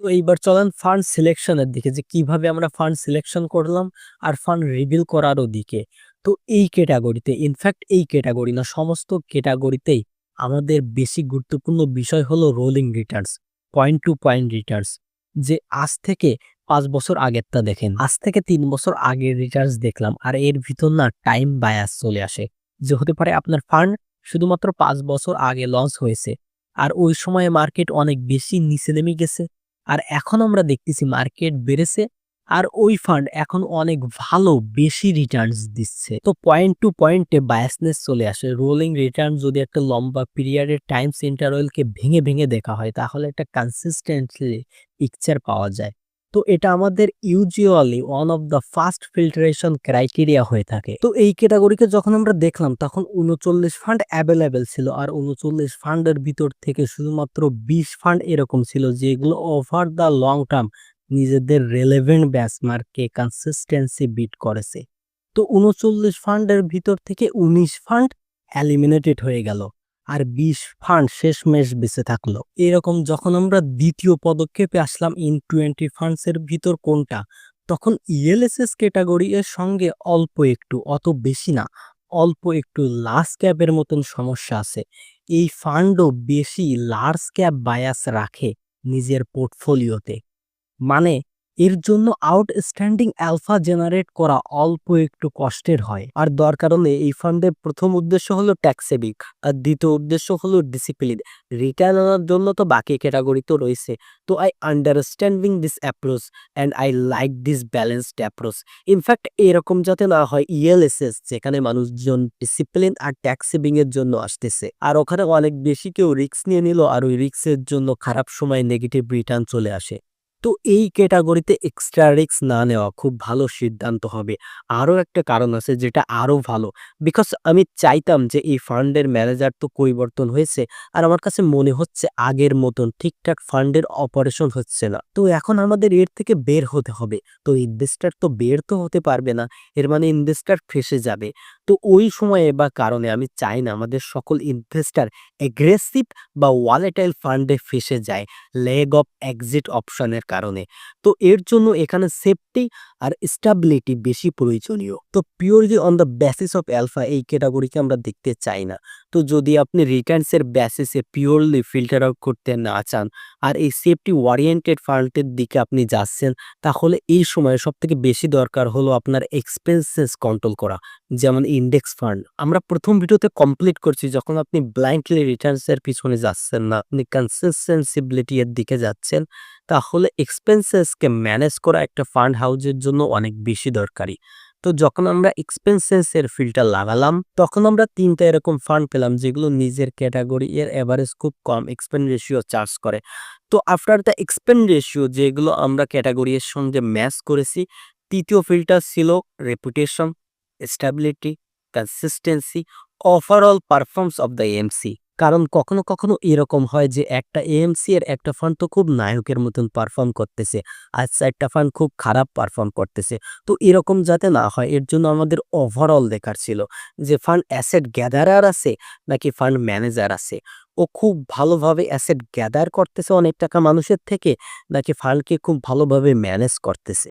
তো এইবার চলেন ফান্ড সিলেকশনের দিকে যে কীভাবে আমরা ফান্ড সিলেকশন করলাম আর ফান্ড রিভিল করারও দিকে তো এই ক্যাটাগরিতে ইনফ্যাক্ট এই ক্যাটাগরি না, সমস্ত ক্যাটাগরিতেই আমাদের বেশি গুরুত্বপূর্ণ বিষয় হলো rolling returns point to point returns যে আজ থেকে পাঁচ বছর আগেরটা দেখেন। আজ থেকে তিন বছর আগের রিটার্নস দেখলাম আর এর ভিতর না টাইম বায়াস চলে আসে। যে হতে পারে আপনার ফান্ড শুধুমাত্র পাঁচ বছর আগে লঞ্চ হয়েছে আর ওই সময়ে মার্কেট অনেক বেশি নিচে নেমে গেছে। আর এখন আমরা দেখতেছি মার্কেট বেড়েছে আর ওই ফান্ড এখন অনেক ভালো, বেশি রিটার্নস দিচ্ছে। তো পয়েন্ট টু পয়েন্টে বায়াসনেস চলে আসে। রোলিং রিটার্ন যদি একটা লম্বা পিরিয়ডের টাইম ইন্টারওয়েলকে ভেঙে ভেঙে দেখা হয়, তাহলে একটা কনসিস্টেন্টলি পিকচার পাওয়া যায়। তো এটা আমাদের usually one of the first filtration criteria হয়ে থাকে। তো এই ক্যাটাগরিকে যখন আমরা দেখলাম, তখন উনচল্লিশ ফান্ড অ্যাভেলেবেল ছিল আর উনচল্লিশ ফান্ডের ভিতর থেকে শুধুমাত্র বিশ ফান্ড এরকম ছিল যেগুলো ওভার দ্য লং টার্ম নিজেদের রেলেভেন্ট ব্যাসমার্ককে কনসিস্টেন্সি বিট করেছে। তো উনচল্লিশ ফান্ডের ভিতর থেকে উনিশ ফান্ড এলিমিনেটেড হয়ে গেল। আর বিশ ফান্ড শেষমেশ বেঁচে থাকল। এরকম যখন আমরা দ্বিতীয় পদক্ষেপে আসলাম ইন টোয়েন্টি ফান্ডসের ভিতর কোনটা, তখন ইএলএসএস ক্যাটাগরি এর সঙ্গে অল্প একটু, অত বেশি না, অল্প একটু লার্জ ক্যাপের মতন সমস্যা আছে। এই ফান্ডও বেশি লার্জ ক্যাপ বায়াস রাখে নিজের পোর্টফোলিওতে মানে এর জন্য আউটস্ট্যান্ডিং অ্যালফা জেনারেট করা অল্প একটু কষ্টের হয়। আর দরকার হলে এই ফান্ডের প্রথম উদ্দেশ্য হলো ট্যাক্স সেভিং আর দ্বিতীয় উদ্দেশ্য হলো ডিসিপ্লিন রিটার্ন আনার জন্য তো বাকি ক্যাটাগরি তো রয়েছে। তো I understanding this approach and I like this balanced approach in fact এরকম যাতে না হয় E ইএলএসএস যেখানে মানুষজন ডিসিপ্লিন আর ট্যাক্স সেভিং এর জন্য আসতেছে। আর ওখানে অনেক বেশি কেউ রিস্ক নিয়ে নিল, আর ওই রিস্কের জন্য খারাপ সময় নেগেটিভ রিটার্ন চলে আসে। তো এই ক্যাটাগরিতে এক্সট্রা রিস্ক না নেওয়া খুব ভালো সিদ্ধান্ত হবে। আরও একটা কারণ আছে যেটা আরও ভালো। বিকজ আমি চাইতাম যে এই ফান্ডের ম্যানেজার তো পরিবর্তন হয়েছে আর আমার কাছে মনে হচ্ছে আগের মতন ঠিকঠাক ফান্ডের অপারেশন হচ্ছে না। তো এখন আমাদের এর থেকে বের হতে হবে। তো ইনভেস্টার তো বের তো হতে পারবে না। এর মানে ইনভেস্টার ফেসে যাবে। তো ওই সময়ে বা কারণে আমি চাই না আমাদের সকল ইনভেস্টার এগ্রেসিভ বা ওয়ালেটাইল ফান্ডে ফেসে যায় লেগ অফ এক্সিট অপশনের কারণে। তো এর জন্য এখানে সেফটি আর স্টাবিলিটি বেশি প্রয়োজনীয়। তো purely on the basis of alpha এই ক্যাটাগরিকে আমরা দেখতে চাই না। তো যদি আপনি রিটার্নসের বেসিসে পিওরলি ফিল্টার আউট করতে না চান আর এই সেফটি ওয়ারিয়েন্টেড ফান্ডের দিকে আপনি যাচ্ছেন, তাহলে এই সময় সব থেকে বেশি দরকার হলো আপনার এক্সপেন্সেস কন্ট্রোল করা। যেমন ইন্ডেক্স ফান্ড আমরা প্রথম ভিডিওতে কমপ্লিট করছি যখন আপনি ব্লাইন্ডলি রিটার্নসের পিছনে যাচ্ছেন না, আপনি কনসিস্টেন্সিবিলিটি এর দিকে যাচ্ছেন, তাহলে এক্সপেন্সেসকে ম্যানেজ করা একটা ফান্ড হাউজের জন্য অনেক বেশি দরকারি। তো যখন আমরা এক্সপেন্সেসের ফিল্টার লাগালাম, তখন আমরা তিনটা এরকম ফান্ড পেলাম যেগুলো নিজের ক্যাটাগরি এর এভারেজ খুব কম এক্সপেন্ড রেশিও চার্জ করে। তো আফটার দ্য এক্সপেন্ড রেশিও যেগুলো আমরা ক্যাটাগরি এর সঙ্গে ম্যাচ করেছি, তৃতীয় ফিল্টার ছিল reputation stability consistency overall performs of the MC কারণ কখনো কখনো এরকম হয় যে একটা এএমসি এর একটা ফান্ড তো খুব নায়কের মতন পারফর্ম করতেছে, আর চারটা ফান্ড খুব খারাপ পারফর্ম করতেছে। তো এরকম যাতে না হয়, এর জন্য আমাদের ওভারঅল দেখার ছিল যে ফান্ড অ্যাসেট গ্যাদারার আছে নাকি ফান্ড ম্যানেজার আছে। ও খুব ভালোভাবে অ্যাসেট গ্যাদার করতেছে অনেক টাকা মানুষের থেকে, নাকি ফান্ডকে খুব ভালোভাবে ম্যানেজ করতেছে।